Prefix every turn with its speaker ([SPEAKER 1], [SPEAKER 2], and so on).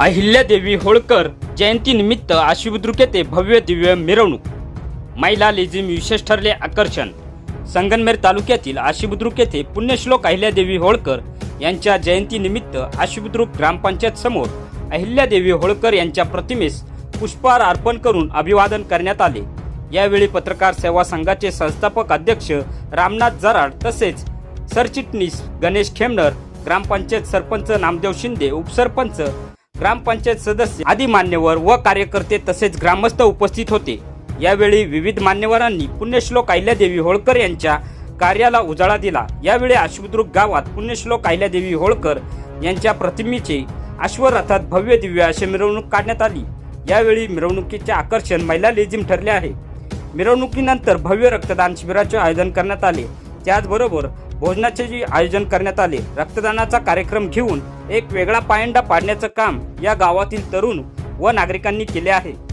[SPEAKER 1] अहिल्यादेवी होळकर जयंतीनिमित्त आशिबुद्रुक येथे भव्य दिव्य मिरवणूक महिला लेझिम विशेष ठरले आकर्षण संगनमेर तालुक्यातील आशिबुद्रुक येथे पुण्यश्लोक अहिल्यादेवी होळकर यांच्या जयंतीनिमित्त आशिबुद्रुक ग्रामपंचायत समोर अहिल्यादेवी होळकर यांच्या प्रतिमेस पुष्पहार अर्पण करून अभिवादन करण्यात आले यावेळी पत्रकार सेवा संघाचे संस्थापक अध्यक्ष रामनाथ जराड तसेच सरचिटणीस गणेश खेमनर ग्रामपंचायत सरपंच नामदेव शिंदे उपसरपंच ग्रामपंचायत सदस्य आदी मान्यवर व कार्यकर्ते तसेच ग्रामस्थ उपस्थित होते यावेळी विविध मान्यवरांनी पुण्यश्लोक अहिल्यादेवी होळकर यांच्या कार्याला उजाळा दिला यावेळी अश्वद्रुक गावात पुण्यश्लोक देवी होळकर यांच्या प्रतिमेचे अश्वरथात भव्य दिव्य अशी मिरवणूक काढण्यात आली यावेळी मिरवणुकीचे आकर्षण महिला लेझिम ठरले आहे मिरवणुकीनंतर भव्य रक्तदान शिबिराचे आयोजन करण्यात आले त्याचबरोबर भोजनाचे जे आयोजन करण्यात आले रक्तदानाचा कार्यक्रम घेऊन एक वेगळा पायंडा पाडण्याचं काम या गावातील तरुण व नागरिकांनी केले आहे